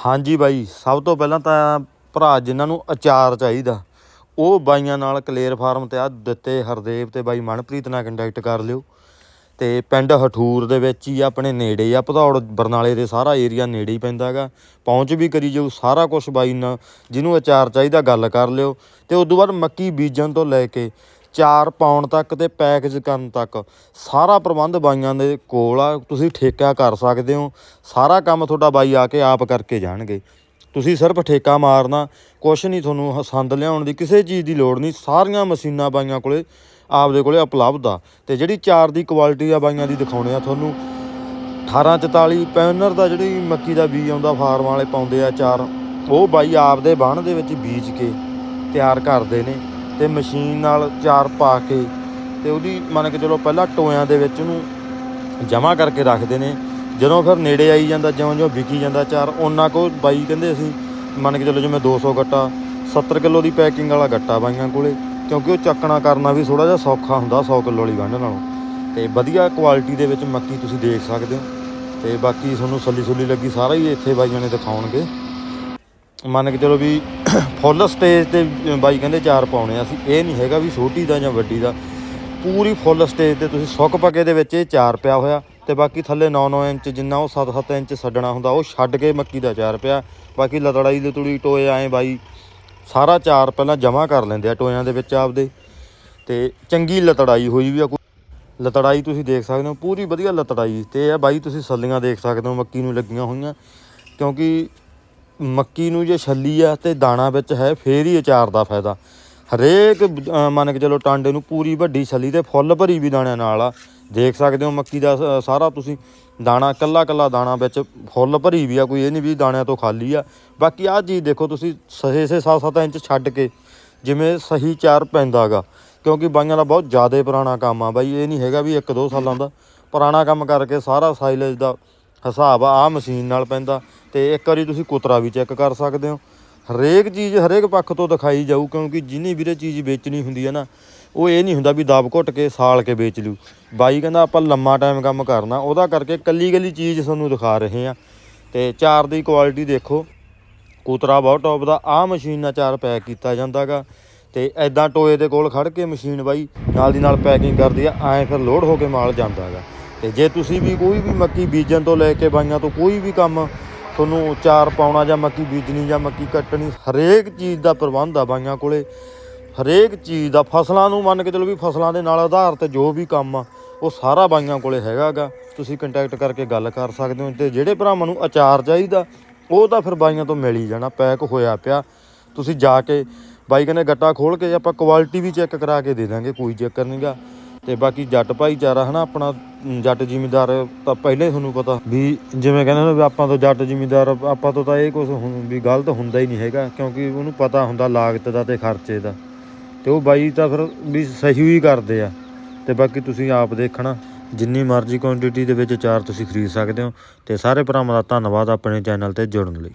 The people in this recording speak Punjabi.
ਹਾਂਜੀ ਬਾਈ, ਸਭ ਤੋਂ ਪਹਿਲਾਂ ਤਾਂ ਭਰਾ ਜਿਨ੍ਹਾਂ ਨੂੰ ਅਚਾਰ ਚਾਹੀਦਾ, ਉਹ ਬਾਈਆਂ ਨਾਲ ਕਲੇਰ ਫਾਰਮ ਤੇ ਆ, ਦਿੱਤੇ ਹਰਦੇਵ ਤੇ ਬਾਈ ਮਨਪ੍ਰੀਤ ਨਾਲ ਕੰਟੈਕਟ ਕਰ ਲਿਓ। ਤੇ ਪਿੰਡ ਹਠੂਰ ਦੇ ਵਿੱਚ ਹੀ ਆਪਣੇ ਨੇੜੇ ਆ, ਭਦੌੜ, ਬਰਨਾਲੇ ਦੇ ਸਾਰਾ ਏਰੀਆ ਨੇੜੇ ਹੀ ਪੈਂਦਾਗਾ ਪਹੁੰਚ ਵੀ ਕਰੀ ਜਾਊ ਸਾਰਾ ਕੁਝ ਬਾਈ ਨਾਲ, ਜਿਹਨੂੰ ਅਚਾਰ ਚਾਹੀਦਾ ਗੱਲ ਕਰ ਲਿਓ। ਤੇ ਉਸ ਤੋਂ ਬਾਅਦ ਮੱਕੀ ਬੀਜਣ ਤੋਂ ਲੈ ਕੇ ਚਾਰ ਪਾਉਣ ਤੱਕ ਤੇ ਪੈਕੇਜ ਕਰਨ ਤੱਕ। ਸਾਰਾ ਪ੍ਰਬੰਧ ਬਾਈਆਂ ਦੇ ਕੋਲ ਆ। ਤੁਸੀਂ ਠੇਕਾ ਕਰ ਸਕਦੇ ਹੋ। ਸਾਰਾ ਕੰਮ ਤੁਹਾਡਾ ਬਾਈ ਆ ਕੇ ਆਪ ਕਰਕੇ ਜਾਣਗੇ। ਤੁਸੀਂ ਸਿਰਫ ਠੇਕਾ ਮਾਰਨਾ, ਕੁਛ ਨਹੀਂ ਤੁਹਾਨੂੰ ਹ- ਸੰਦ ਲਿਆਉਣ ਦੀ ਕਿਸੇ ਚੀਜ਼ ਦੀ ਲੋੜ ਨਹੀਂ। ਸਾਰੀਆਂ ਮਸ਼ੀਨਾਂ ਬਾਈਆਂ ਕੋਲੇ, ਆਪਦੇ ਕੋਲੇ ਉਪਲਬਧ ਆ। ਤੇ ਜਿਹੜੀ ਚਾਰ ਦੀ ਕੁਆਲਿਟੀ ਆ ਬਾਈਆਂ ਦੀ ਦਿਖਾਉਣੇ ਆ ਤੁਹਾਨੂੰ। 1844 ਪੈਨਰ ਦਾ ਜਿਹੜੀ ਮੱਕੀ ਦਾ ਬੀਜ ਆਉਂਦਾ, ਫਾਰਮ ਵਾਲੇ ਪਾਉਂਦੇ ਆ ਚਾਰ। ਉਹ ਬਾਈ ਆਪਦੇ ਬਾਣ ਦੇ ਵਿੱਚ ਬੀਜ ਕੇ ਤਿਆਰ ਕਰਦੇ ਨੇ। ਤੇ ਮਸ਼ੀਨ ਨਾਲ ਚਾਰ ਪਾ ਕੇ ਤੇ ਉਹਦੀ ਮੰਨ ਕੇ ਚਲੋ ਪਹਿਲਾਂ ਟੋਇਆਂ ਦੇ ਵਿੱਚ ਉਹਨੂੰ ਜਮ੍ਹਾਂ ਕਰਕੇ ਰੱਖਦੇ ਨੇ। ਜਦੋਂ ਫਿਰ ਨੇੜੇ ਆਈ ਜਾਂਦਾ, ਜਿਉਂ ਜਿਉਂ ਵਿਕੀ ਜਾਂਦਾ ਚਾਰ, ਉਹਨਾਂ ਕੋ ਬਾਈ ਕਹਿੰਦੇ ਅਸੀਂ ਮੰਨ ਕੇ ਚਲੋ ਜਿਵੇਂ 200 ਗੱਟਾ 70 ਕਿਲੋ ਦੀ ਪੈਕਿੰਗ ਵਾਲਾ ਗੱਟਾ ਬਾਈਆਂ ਕੋਲੇ, ਕਿਉਂਕਿ ਉਹ ਚੱਕਣਾ ਕਰਨਾ ਵੀ ਥੋੜਾ ਜਿਹਾ ਸੌਖਾ ਹੁੰਦਾ 100 ਕਿਲੋ ਵਾਲੀ ਗੰਢ ਨਾਲੋਂ। ਤੇ ਵਧੀਆ ਕੁਆਲਿਟੀ ਦੇ ਵਿੱਚ ਮੱਕੀ ਤੁਸੀਂ ਦੇਖ ਸਕਦੇ ਹੋ। ਤੇ ਬਾਕੀ ਤੁਹਾਨੂੰ ਸੱਲੀ ਸੁੱਲੀ ਲੱਗੀ, ਸਾਰਾ ਹੀ ਇੱਥੇ ਬਾਈਆਂ ਨੇ ਦਿਖਾਉਣਗੇ। ਮੰਨ ਕੇ ਚਲੋ ਵੀ ਫੁੱਲ ਸਟੇਜ ਤੇ ਬਾਈ ਕਹਿੰਦੇ ਚਾਰ ਪਾਉਣੇ ਆ। ਅਸੀਂ ਇਹ ਨਹੀਂ ਹੈਗਾ ਵੀ ਛੋਟੀ ਦਾ ਜਾਂ ਵੱਡੀ ਦਾ। ਪੂਰੀ ਫੁੱਲ ਸਟੇਜ ਤੇ ਤੁਸੀਂ ਸੁੱਕ ਪੱਕੇ ਦੇ ਵਿੱਚ ਇਹ ਚਾਰ ਪਿਆ ਹੋਇਆ। ਤੇ ਬਾਕੀ ਥੱਲੇ 9-9 ਇੰਚ ਜਿੰਨਾ ਉਹ 7-7 ਇੰਚ ਛੱਡਣਾ ਹੁੰਦਾ, ਉਹ ਛੱਡ ਕੇ ਮੱਕੀ ਦਾ ਚਾਰ ਪਿਆ। ਬਾਕੀ ਲਤੜਾਈ ਦੇ ਲਤੜੀ, ਟੋਏ ਆਏ ਬਾਈ, ਸਾਰਾ ਚਾਰ ਪਹਿਲਾਂ ਜਮ੍ਹਾਂ ਕਰ ਲੈਂਦੇ ਆ ਟੋਇਆਂ ਦੇ ਵਿੱਚ ਆਪਦੇ। ਤੇ ਚੰਗੀ ਲਤੜਾਈ ਹੋਈ ਵੀ ਆ ਲਤੜਾਈ ਤੁਸੀਂ ਦੇਖ ਸਕਦੇ ਹੋ, ਪੂਰੀ ਵਧੀਆ ਲਤੜਾਈ ਤੇ ਇਹ ਆ ਬਾਈ, ਤੁਸੀਂ ਸੱਲੀਆਂ ਦੇਖ ਸਕਦੇ ਹੋ, ਮੱਕੀ ਨੂੰ ਲੱਗੀਆਂ ਹੋਈਆਂ। ਕਿਉਂਕਿ ਮੱਕੀ ਨੂੰ ਜੇ ਛੱਲੀ ਆ ਤੇ ਦਾਣਾ ਵਿੱਚ ਹੈ, ਫੇਰ ਹੀ ਅਚਾਰ ਦਾ ਫਾਇਦਾ। ਹਰੇਕ ਮੰਨ ਕੇ ਚਲੋ ਟਾਂਡੇ ਨੂੰ ਪੂਰੀ ਵੱਡੀ ਛੱਲੀ ਤੇ ਫੁੱਲ ਭਰੀ ਵੀ ਦਾਣਿਆਂ ਨਾਲ ਆ। ਦੇਖ ਸਕਦੇ ਹੋ ਮੱਕੀ ਦਾ ਸਾਰਾ ਤੁਸੀਂ ਦਾਣਾ, ਕੱਲਾ ਕੱਲਾ ਦਾਣਾ ਵਿੱਚ ਫੁੱਲ ਭਰੀ ਵੀ ਆ, ਕੋਈ ਇਹ ਨਹੀਂ ਵੀ ਦਾਣਿਆਂ ਤੋਂ ਖਾਲੀ ਆ। ਬਾਕੀ ਆਹ ਚੀਜ਼ ਦੇਖੋ ਤੁਸੀਂ ਸਹੇ ਸੇ 7-7 ਇੰਚ ਛੱਡ ਕੇ ਜਿਵੇਂ ਸਹੀ ਚਾਰ ਪੈਂਦਾਗਾ ਕਿਉਂਕਿ ਬਾਈਆਂ ਦਾ ਬਹੁਤ ਜ਼ਿਆਦਾ ਪੁਰਾਣਾ ਕੰਮ ਆ ਬਾਈ, ਇਹ ਨਹੀਂ ਹੈਗਾ ਵੀ 1-2 ਸਾਲਾਂ ਦਾ। ਪੁਰਾਣਾ ਕੰਮ ਕਰਕੇ ਸਾਰਾ ਸਾਈਲੇਜ ਦਾ ਹਿਸਾਬ ਆ ਆ ਮਸ਼ੀਨ ਨਾਲ ਪੈਂਦਾ। ਤੇ ਇੱਕ ਵਾਰੀ ਤੁਸੀਂ ਕੁਤਰਾ ਵੀ ਚੈੱਕ ਕਰ ਸਕਦੇ ਹੋ। ਹਰੇਕ ਚੀਜ਼ ਹਰੇਕ ਪੱਖ ਤੋਂ ਦਿਖਾਈ ਜਾਊ, ਕਿਉਂਕਿ ਜਿੰਨੀ ਵੀਰੇ ਚੀਜ਼ ਵੇਚਣੀ ਹੁੰਦੀ ਹੈ ਨਾ, ਉਹ ਇਹ ਨਹੀਂ ਹੁੰਦਾ ਵੀ ਦਾਬ ਘੁੱਟ ਕੇ ਸਾਲ ਕੇ ਵੇਚ ਲੂ ਬਾਈ ਕਹਿੰਦਾ ਆਪਾਂ ਲੰਮਾ ਟਾਈਮ ਕੰਮ ਕਰਨਾ, ਉਹਦਾ ਕਰਕੇ ਕੱਲੀ ਕੱਲੀ ਚੀਜ਼ ਤੁਹਾਨੂੰ ਦਿਖਾ ਰਹੇ ਆ। ਤੇ ਚਾਰ ਦੀ ਕੁਆਲਿਟੀ ਦੇਖੋ, ਕੁਤਰਾ ਬਹੁਤ ਟੌਪ ਦਾ, ਆਹ ਮਸ਼ੀਨ ਨਾਲ ਚਾਰ ਪੈਕ ਕੀਤਾ ਜਾਂਦਾਗਾ। ਤੇ ਐਦਾਂ ਟੋਏ ਦੇ ਕੋਲ ਖੜ ਕੇ ਮਸ਼ੀਨ ਬਾਈ, ਨਾਲ ਦੀ ਨਾਲ ਪੈਕਿੰਗ ਕਰਦੀ ਆ, ਐਂ ਫਿਰ ਲੋਡ ਹੋ ਕੇ ਮਾਲ ਜਾਂਦਾਗਾ। ਤੇ ਜੇ ਤੁਸੀਂ ਵੀ ਕੋਈ ਵੀ ਮੱਕੀ ਬੀਜਣ ਤੋਂ ਲੈ ਕੇ ਬਾਈਆਂ ਤੋਂ ਕੋਈ ਵੀ ਕੰਮ ਤੁਹਾਨੂੰ ਚਾਰ ਪਾਉਣਾ ਜਾਂ ਮੱਕੀ ਬੀਜਣੀ ਜਾਂ ਮੱਕੀ ਕੱਟਣੀ, ਹਰੇਕ ਚੀਜ਼ ਦਾ ਪ੍ਰਬੰਧ ਆ ਬਾਈਆਂ ਕੋਲੇ। ਹਰੇਕ ਚੀਜ਼ ਦਾ, ਫਸਲਾਂ ਨੂੰ ਮੰਨ ਕੇ ਚਲੋ ਵੀ ਫਸਲਾਂ ਦੇ ਨਾਲ ਆਧਾਰਿਤ ਜੋ ਵੀ ਕੰਮ ਆ, ਉਹ ਸਾਰਾ ਬਾਈਆਂ ਕੋਲੇ ਹੈਗਾਗਾ। ਤੁਸੀਂ ਕੰਟੈਕਟ ਕਰਕੇ ਗੱਲ ਕਰ ਸਕਦੇ ਹੋ ਤੇ ਜਿਹੜੇ ਭਰਾਵਾਂ ਨੂੰ ਅਚਾਰ ਚਾਹੀਦਾ, ਉਹ ਤਾਂ ਫਿਰ ਬਾਈਆਂ ਤੋਂ ਮਿਲ ਹੀ ਜਾਣਾ, ਪੈਕ ਹੋਇਆ ਪਿਆ। ਤੁਸੀਂ ਜਾ ਕੇ ਬਾਈ ਕਹਿੰਦੇ ਗੱਟਾ ਖੋਲ ਕੇ ਆਪਾਂ ਕੁਆਲਿਟੀ ਵੀ ਚੈੱਕ ਕਰਾ ਕੇ ਦੇ ਦਾਂਗੇ, ਕੋਈ ਚੱਕਰ ਨਹੀਂਗਾ ਤੇ ਬਾਕੀ ਜੱਟ ਭਾਈਚਾਰਾ ਹਨਾ, ਆਪਣਾ ਜੱਟ ਜ਼ਿਮੀਦਾਰ ਤਾਂ ਪਹਿਲੇ ਹੀ ਤੁਹਾਨੂੰ ਪਤਾ ਵੀ ਜਿਵੇਂ ਕਹਿੰਦੇ ਨੇ ਵੀ ਆਪਾਂ ਤੋਂ ਜੱਟ ਜਿਮੀਦਾਰ, ਆਪਾਂ ਤੋਂ ਤਾਂ ਇਹ ਕੁਝ ਵੀ ਗਲਤ ਹੁੰਦਾ ਹੀ ਨਹੀਂ ਹੈਗਾ, ਕਿਉਂਕਿ ਉਹਨੂੰ ਪਤਾ ਹੁੰਦਾ ਲਾਗਤ ਦਾ ਤੇ ਖਰਚੇ ਦਾ। ਤੇ ਉਹ ਬਾਈ ਤਾਂ ਫਿਰ ਵੀ ਸਹੀ ਹੀ ਕਰਦੇ ਆ। ਤੇ ਬਾਕੀ ਤੁਸੀਂ ਆਪ ਦੇਖਣਾ, ਜਿੰਨੀ ਮਰਜ਼ੀ ਕੁਆਂਟੀਟੀ ਦੇ ਵਿੱਚ ਚਾਰ ਤੁਸੀਂ ਖਰੀਦ ਸਕਦੇ ਹੋ। ਤੇ ਸਾਰੇ ਭਰਾਵਾਂ ਦਾ ਧੰਨਵਾਦ ਆਪਣੇ ਚੈਨਲ ਤੇ ਜੁੜਨ ਲਈ।